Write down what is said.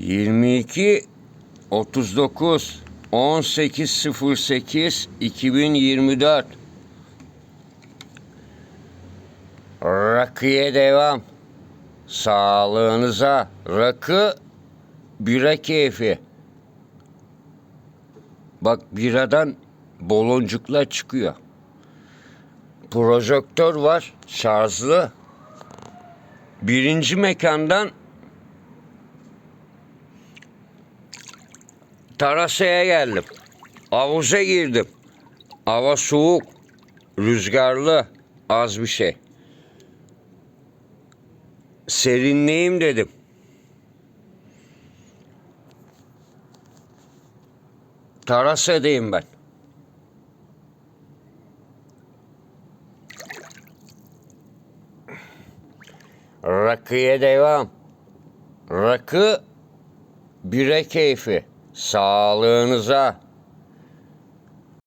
22 39 1808 2024 Rakıya devam. Sağlığınıza rakı bira keyfi. Bak biradan boloncuklar çıkıyor. Projektör var şarjlı. Birinci mekandan Tarasa'ya geldim. Havuza girdim. Hava soğuk, rüzgarlı, az bir şey. Serinleyeyim dedim. Tarasa'dayım ben. Rakıya devam. Rakı bire keyfi. Sağlığınıza.